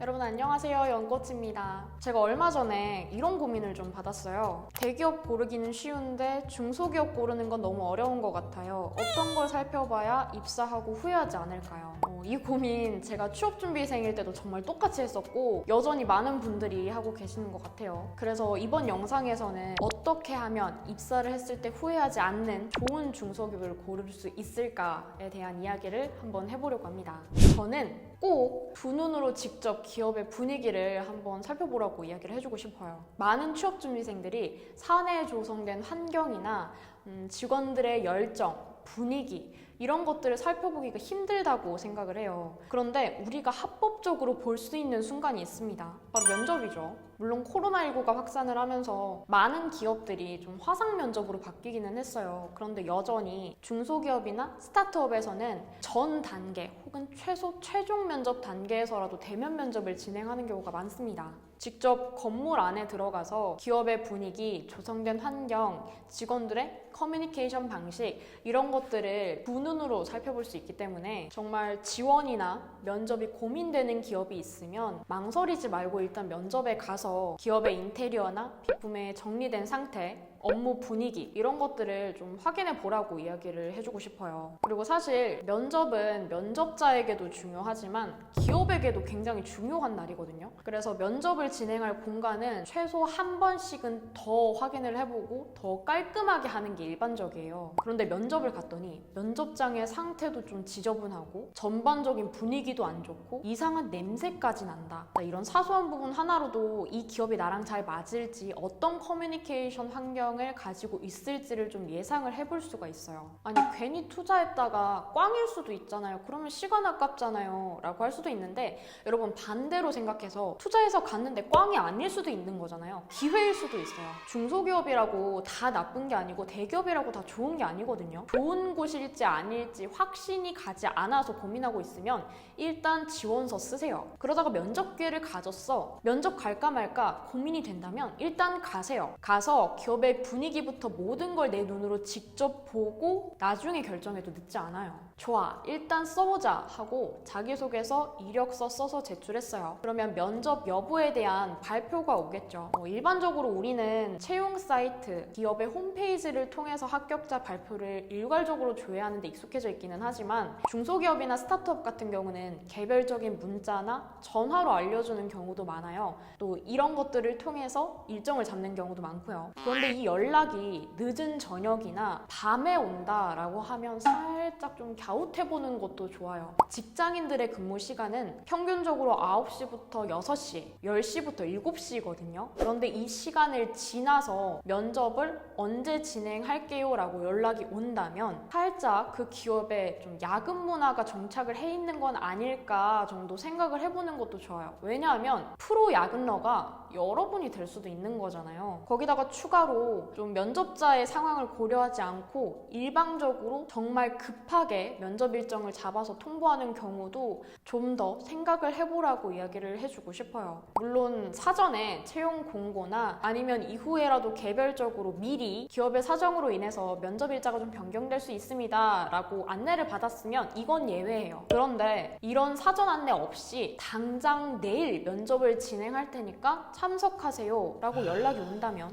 여러분 안녕하세요. 연꽃입니다. 제가 얼마 전에 이런 고민을 좀 받았어요. 대기업 고르기는 쉬운데 중소기업 고르는 건 너무 어려운 것 같아요. 어떤 걸 살펴봐야 입사하고 후회하지 않을까요? 어, 이 고민 제가 취업준비생일 때도 정말 똑같이 했었고 여전히 많은 분들이 하고 계시는 것 같아요. 그래서 이번 영상에서는 어떻게 하면 입사를 했을 때 후회하지 않는 좋은 중소기업을 고를 수 있을까에 대한 이야기를 한번 해보려고 합니다. 저는 꼭 두 눈으로 직접 기업의 분위기를 한번 살펴보라고 이야기를 해주고 싶어요. 많은 취업준비생들이 사내에 조성된 환경이나 음, 직원들의 열정, 분위기 이런 것들을 살펴보기가 힘들다고 생각을 해요. 그런데 우리가 합법적으로 볼 수 있는 순간이 있습니다. 바로 면접이죠. 물론 코로나19가 확산을 하면서 많은 기업들이 좀 화상 면접으로 바뀌기는 했어요. 그런데 여전히 중소기업이나 스타트업에서는 전 단계 혹은 최소 최종 면접 단계에서라도 대면 면접을 진행하는 경우가 많습니다. 직접 건물 안에 들어가서 기업의 분위기, 조성된 환경, 직원들의 커뮤니케이션 방식 이런 것들을 두 눈으로 살펴볼 수 있기 때문에 정말 지원이나 면접이 고민되는 기업이 있으면 망설이지 말고 일단 면접에 가서 기업의 인테리어나 비품의 정리된 상태 업무 분위기 이런 것들을 좀 확인해 보라고 이야기를 해주고 싶어요. 그리고 사실 면접은 면접자에게도 중요하지만 기업에게도 굉장히 중요한 날이거든요. 그래서 면접을 진행할 공간은 최소 한 번씩은 더 확인을 해보고 더 깔끔하게 하는 게 일반적이에요. 그런데 면접을 갔더니 면접장의 상태도 좀 지저분하고 전반적인 분위기도 안 좋고 이상한 냄새까지 난다. 이런 사소한 부분 하나로도 이 기업이 나랑 잘 맞을지 어떤 커뮤니케이션 환경 을 가지고 있을지를 좀 예상을 해볼 수가 있어요. 아니 괜히 투자했다가 꽝일 수도 있잖아요. 그러면 시간 아깝잖아요. 라고 할 수도 있는데 여러분 반대로 생각해서 투자해서 갔는데 꽝이 아닐 수도 있는 거잖아요. 기회일 수도 있어요. 중소기업이라고 다 나쁜 게 아니고 대기업이라고 다 좋은 게 아니거든요. 좋은 곳일지 아닐지 확신이 가지 않아서 고민하고 있으면 일단 지원서 쓰세요. 그러다가 면접 기회를 가졌어. 면접 갈까 말까 고민이 된다면 일단 가세요. 가서 기업의 분위기부터 모든 걸 내 눈으로 직접 보고 나중에 결정해도 늦지 않아요. 좋아, 일단 써보자 하고 자기소개서, 이력서 써서 제출했어요. 그러면 면접 여부에 대한 발표가 오겠죠. 어, 일반적으로 우리는 채용 사이트, 기업의 홈페이지를 통해서 합격자 발표를 일괄적으로 조회하는 데 익숙해져 있기는 하지만 중소기업이나 스타트업 같은 경우는 개별적인 문자나 전화로 알려주는 경우도 많아요. 또 이런 것들을 통해서 일정을 잡는 경우도 많고요. 그런데 이 연락이 늦은 저녁이나 밤에 온다라고 하면 살짝 좀 갸 웃해보는 것도 좋아요. 직장인들의 근무 시간은 평균적으로 9시부터 6시, 10시부터 7시거든요. 그런데 이 시간을 지나서 면접을 언제 진행할게요 라고 연락이 온다면 살짝 그 기업에 좀 야근 문화가 정착을 해 있는 건 아닐까 정도 생각을 해보는 것도 좋아요. 왜냐하면 프로 야근러가 여러분이 될 수도 있는 거잖아요. 거기다가 추가로 좀 면접자의 상황을 고려하지 않고 일방적으로 정말 급하게 면접 일정을 잡아서 통보하는 경우도 좀 더 생각을 해보라고 이야기를 해주고 싶어요. 물론 사전에 채용 공고나 아니면 이후에라도 개별적으로 미리 기업의 사정으로 인해서 면접 일자가 좀 변경될 수 있습니다. 라고 안내를 받았으면 이건 예외예요. 그런데 이런 사전 안내 없이 당장 내일 면접을 진행할 테니까 참석하세요. 라고 연락이 온다면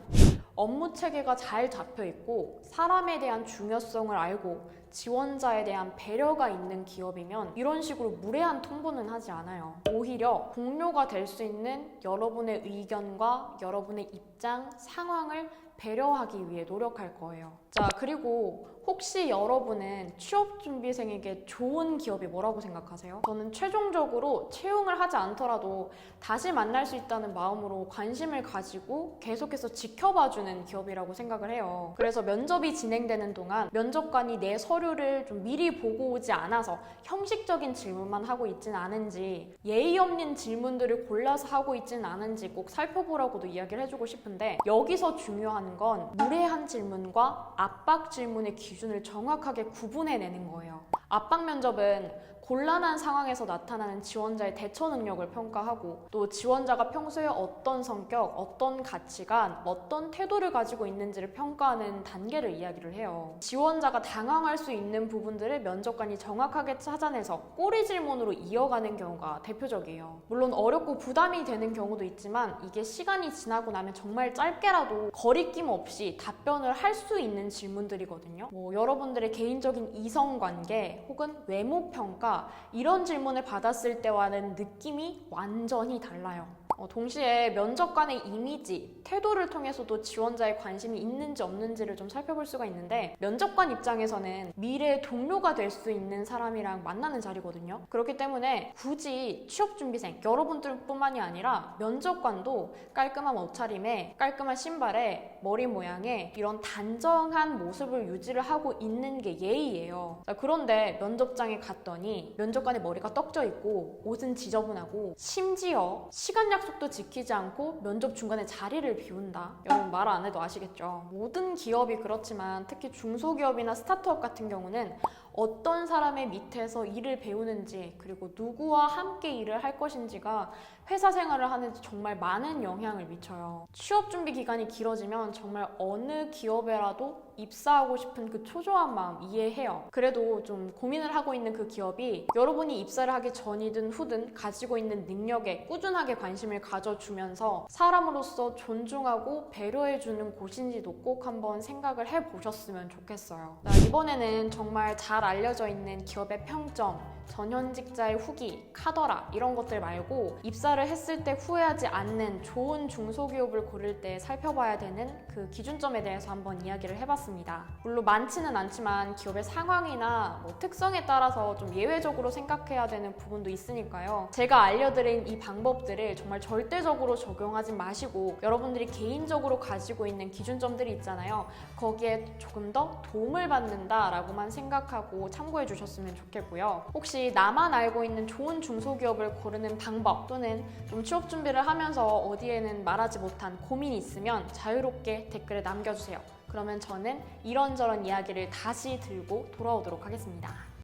업무 체계가 잘 잡혀 있고 사람에 대한 중요성을 알고 지원자에 대한 배려가 있는 기업이면 이런 식으로 무례한 통보는 하지 않아요. 오히려 동료가 될 수 있는 여러분의 의견과 여러분의 입장, 상황을 배려하기 위해 노력할 거예요. 자, 그리고 혹시 여러분은 취업 준비생에게 좋은 기업이 뭐라고 생각하세요? 저는 최종적으로 채용을 하지 않더라도 다시 만날 수 있다는 마음으로 관심을 가지고 계속해서 지켜봐주는 기업이라고 생각을 해요. 그래서 면접이 진행되는 동안 면접관이 내 서류를 좀 미리 보고 오지 않아서 형식적인 질문만 하고 있진 않은지 예의 없는 질문들을 골라서 하고 있진 않은지 꼭 살펴보라고도 이야기를 해주고 싶은데 여기서 중요한 건 무례한 질문과 압박 질문의 기준을 정확하게 구분해내는 거예요. 압박 면접은 곤란한 상황에서 나타나는 지원자의 대처 능력을 평가하고 또 지원자가 평소에 어떤 성격, 어떤 가치관, 어떤 태도를 가지고 있는지를 평가하는 단계를 이야기를 해요. 지원자가 당황할 수 있는 부분들을 면접관이 정확하게 찾아내서 꼬리 질문으로 이어가는 경우가 대표적이에요. 물론 어렵고 부담이 되는 경우도 있지만 이게 시간이 지나고 나면 정말 짧게라도 거리낌 없이 답변을 할 수 있는 질문들이거든요. 뭐 여러분들의 개인적인 이성 관계 혹은 외모 평가 이런 질문을 받았을 때와는 느낌이 완전히 달라요. 어, 동시에 면접관의 이미지, 태도를 통해서도 지원자의 관심이 있는지 없는지를 좀 살펴볼 수가 있는데 면접관 입장에서는 미래의 동료가 될 수 있는 사람이랑 만나는 자리거든요. 그렇기 때문에 굳이 취업준비생, 여러분들뿐만이 아니라 면접관도 깔끔한 옷차림에 깔끔한 신발에 머리 모양에 이런 단정한 모습을 유지를 하고 있는 게 예의예요. 자, 그런데 면접장에 갔더니 면접관의 머리가 떡져 있고 옷은 지저분하고 심지어 시간 약속 도 지키지 않고 면접 중간에 자리를 비운다. 여러분 말 안 해도 아시겠죠? 모든 기업이 그렇지만 특히 중소기업이나 스타트업 같은 경우는 어떤 사람의 밑에서 일을 배우는지 그리고 누구와 함께 일을 할 것인지가 회사 생활을 하는데 정말 많은 영향을 미쳐요. 취업 준비 기간이 길어지면 정말 어느 기업에라도 입사하고 싶은 그 초조한 마음 이해해요. 그래도 좀 고민을 하고 있는 그 기업이 여러분이 입사를 하기 전이든 후든 가지고 있는 능력에 꾸준하게 관심을 가져주면서 사람으로서 존중하고 배려해주는 곳인지도 꼭 한번 생각을 해보셨으면 좋겠어요. 자, 이번에는 정말 잘 알려져 있는 기업의 평점, 전현직자의 후기, 카더라 이런 것들 말고 입사를 했을 때 후회하지 않는 좋은 중소기업을 고를 때 살펴봐야 되는 그 기준점에 대해서 한번 이야기를 해봤 습니다. 물론 많지는 않지만 기업의 상황이나 뭐 특성에 따라서 좀 예외적으로 생각해야 되는 부분도 있으니까요. 제가 알려드린 이 방법들을 정말 절대적으로 적용하지 마시고 여러분들이 개인적으로 가지고 있는 기준점들이 있잖아요. 거기에 조금 더 도움을 받는다라고만 생각하고 참고해 주셨으면 좋겠고요. 혹시 나만 알고 있는 좋은 중소기업을 고르는 방법 또는 좀 취업 준비를 하면서 어디에는 말하지 못한 고민이 있으면 자유롭게 댓글에 남겨주세요. 그러면 저는 이런저런 이야기를 다시 들고 돌아오도록 하겠습니다.